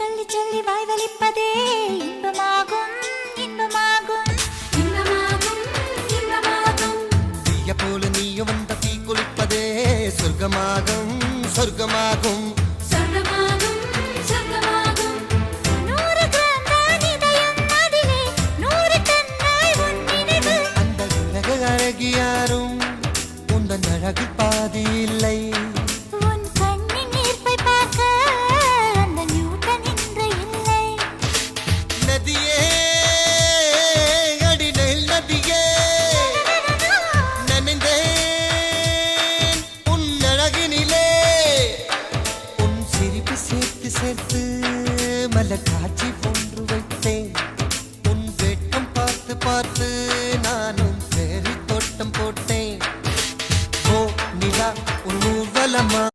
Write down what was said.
சொல்லி சொல்லி வாய் வலிப்பதே இன்பமாகும் இன்பமாகும் இன்பமாகும் இன்பமாகும் தீய போல நீயும் வந்த தீ குளிப்பதே சொர்க்கமாகும் சொர்க்கமாகும் அழகு பாதி இல்லை சேர்த்து மல காட்சி போன்று வைத்தேன். உன் வேட்டம் பார்த்து பார்த்து நானும் பேரி தோட்டம் போட்டேன். ஓ நிலா உன் ஊர்வலமா?